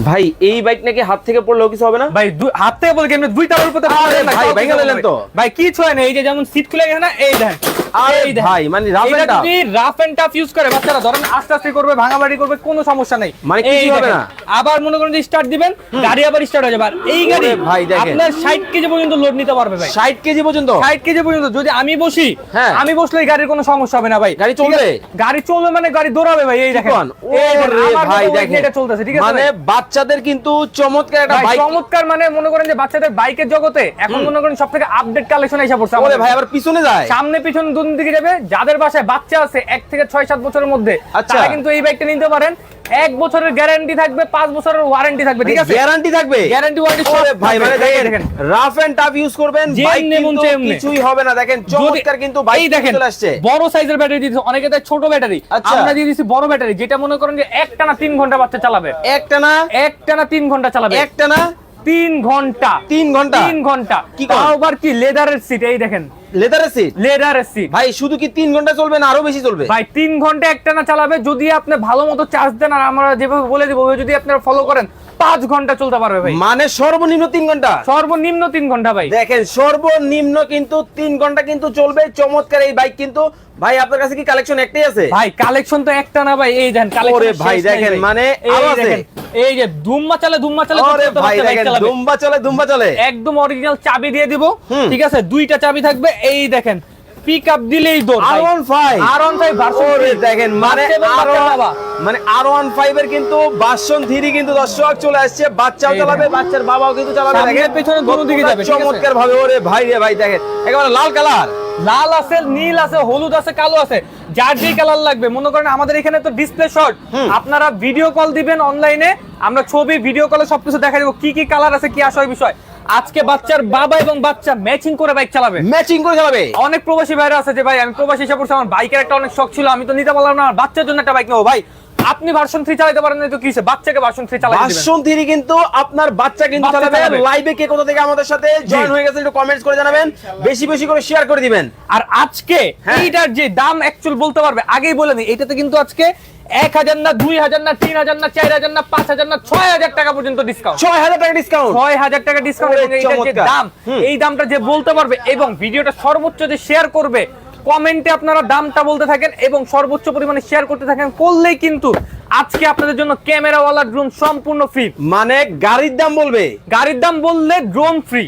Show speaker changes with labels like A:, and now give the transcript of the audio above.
A: ভাই এই বাইক নাকি হাত থেকে পড়লেও কিছু হবে না?
B: ভাই দুই- হাত থেকে পড়লে কেমনে দুই তার উপরে
A: ভাই, ভেঙে তো।
B: ভাই কি ছয় না এই যে যেমন সিট খুলে গেছে না এই দেন
A: আরে ভাই, মানে rough and
B: এটা যদি রাফ এন্ড টাফ ইউজ করে বাচ্চারা ধরেন আস্তে আস্তে করবে ভাঙাবাড়ি করবে কোনো সমস্যা নাই।
A: মানে
B: এই
A: হবে না।
B: আবার মনে করেন যে স্টার্ট দিবেন গাড়ি আবার স্টার্ট হয়ে যাবে। আর এই গাড়ি
A: ভাই, দেখেন।
B: আপনার 60 কেজি পর্যন্ত লোড নিতে পারবে ভাই।
A: ষাট কেজি পর্যন্ত?
B: 60 কেজি পর্যন্ত যদি আমি বসি
A: হ্যাঁ।
B: আমি বসলে গাড়ির কোনো সমস্যা হবে না ভাই।
A: গাড়ি চলবে?
B: গাড়ি চলবে মানে গাড়ি দৌড়াবে ভাই এই দেখেন।
A: ওরে ভাই
B: মতো
A: দেখেন।
B: এটা চলতেছে ঠিক আছে
A: মানে বাচ্চাদের কিন্তু চমৎকার একটা বাইক
B: চমৎকার মানে মনে করেন যে বাচ্চাদের বাইকের জগতে এখন মনে করেন সব থেকে আপডেট কালেকশন এসে পড়ছে
A: ওরে ভাই আবার পিছনে যায়।
B: সামনে পিছনে দুন দিকে যাবে। যাদের বাসায় বাচ্চা আছে এক থেকে ছয় সাত বছরের মধ্যে
A: আচ্ছা।
B: তারা কিন্তু এই বাইকটা নিতে পারেন। এক বছরের গ্যারান্টি থাকবে পাঁচ বছরের ওয়ারেন্টি থাকবে ঠিক আছে?
A: গ্যারান্টি থাকবে?
B: গ্যারান্টি ওয়ারেন্টি
A: ভাই মানে দেখেন রাফ এন্ড টাফ ইউজ করবেন বাইক
B: মন
A: কিন্তু। কিছুই হবে না। দেখেন চমৎকার কিন্তু বাইক
B: দেখেন
A: চলে আসছে।
B: বড় সাইজের ব্যাটারি দিয়েছে অনেকে দেয় ছোট ব্যাটারি
A: আচ্ছা।
B: আমরা দিয়ে দিচ্ছি বড় ব্যাটারি যেটা মনে করেন যে একটা না তিন ঘণ্টা বাচ্চা চালাবে।
A: একটা না
B: একটা না তিন ঘণ্টা চালাবে।
A: একটা না
B: তিন ঘণ্টা।
A: তিন ঘণ্টা?
B: তিন ঘণ্টা।
A: কি
B: আবার কি লেদারের সিট এই দেখেন।
A: লেদারের সিট
B: লেদারের সিট
A: ভাই শুধু কি তিন ঘণ্টা চলবে না আরও বেশি চলবে?
B: ভাই তিন ঘণ্টা একটা না চালাবে যদি আপনি ভালো মতো চার্জ দেন আর আমরা যেভাবে বলে দেবো যদি আপনারা ফলো করেন পাঁচ ঘণ্টা চলতে পারবে ভাই।
A: মানে সর্বনিম্ন তিন ঘণ্টা?
B: সর্বনিম্ন তিন ঘণ্টা ভাই।
A: দেখেন সর্বনিম্ন কিন্তু তিন ঘণ্টা কিন্তু চলবে। চমৎকার এই বাইক কিন্তু। ভাই আপনার কাছে কি কালেকশন একটাই আছে?
B: ভাই কালেকশন তো একটা না ভাই এই দেন কালেকশন
A: ভাই, দেখেন, মানে
B: এই যে ধুম্মা চালে ধুম্মা চালে
A: আরে ভাই দেখেন। দুম্বা চলে দুম্বা চলে।
B: একদম অরিজিনাল চাবি দিয়ে দিব ঠিক আছে? দুইটা চাবি থাকবে এই দেখেন পিক আপ দিলেই দৌড়
A: R one five
B: R five
A: দেখেন মানে। মানে আর ওয়ান ফাইভ এর কিন্তু বাসন থ্রি কিন্তু দর্শক চলে আসছে। বাচ্চাও চালাবে বাচ্চার বাবাও কিন্তু চালাবে দেখেন।
B: পেছনে দুনো দিকে যাবে,
A: চমৎকার ভাবে ওরে ভাই রে ভাই দেখেন। একেবারে লাল কালার।
B: লাল আছে নীল আছে হলুদ আছে কালো আছে। যার যেই কালার লাগবে মনে করেন আমাদের এখানে তো ডিসপ্লে শট আপনারা ভিডিও কল দিবেন অনলাইনে আমরা ছবি ভিডিও কলে সবকিছু দেখা দেবো কি কি কালার আছে কি আসয় বিষয় আজকে বাচ্চার বাবা এবং বাচ্চা ম্যাচিং করে বাইক চালাবে।
A: ম্যাচিং করে চালাবে।
B: অনেক প্রবাসী ভাইরা আছে যে ভাই আমি প্রবাসী হিসাবে আমার বাইকের একটা অনেক শখ ছিল আমি তো নিতে পারলাম না বাচ্চার জন্য একটা বাইক নেব। ভাই আপনি ভার্সন থ্রি চালাতে পারেন না তো কি হইছে? বাচ্চাকে ভার্সন থ্রি চালাতে দিবেন।
A: বাসন থ্রি কিন্তু আপনার বাচ্চা কিন্তু চালাবে। লাইভে কে কোথা থেকে আমাদের সাথে জয়েন হয়ে গেছে একটু কমেন্টস করে জানাবেন। বেশি বেশি করে শেয়ার করে দিবেন।
B: আর আজকে
A: হ্যাঁ।
B: এইটার যে দাম অ্যাকচুয়াল বলতে পারবে আগেই বলে নি এটাতে কিন্তু আজকে এক হাজার না দুই হাজার না তিন হাজার না চার হাজার না পাঁচ হাজার না ছয় হাজার টাকা পর্যন্ত ডিসকাউন্ট
A: ছয় হাজার টাকা ডিসকাউন্ট
B: ছয় হাজার টাকা ডিসকাউন্ট যে দাম এই দামটা যে বলতে পারবে এবং ভিডিওটা সর্বোচ্চ যে শেয়ার করবে কমেন্টে আপনারা দামটা বলতে থাকেন এবং সর্বোচ্চ পরিমাণে শেয়ার করতে থাকেন করলেই কিন্তু আজকে আপনাদের জন্য ক্যামেরাওয়ালা ড্রোন সম্পূর্ণ ফ্রি
A: মানে গাড়ির দাম বলবে?
B: গাড়ির দাম বললে ড্রোন ফ্রি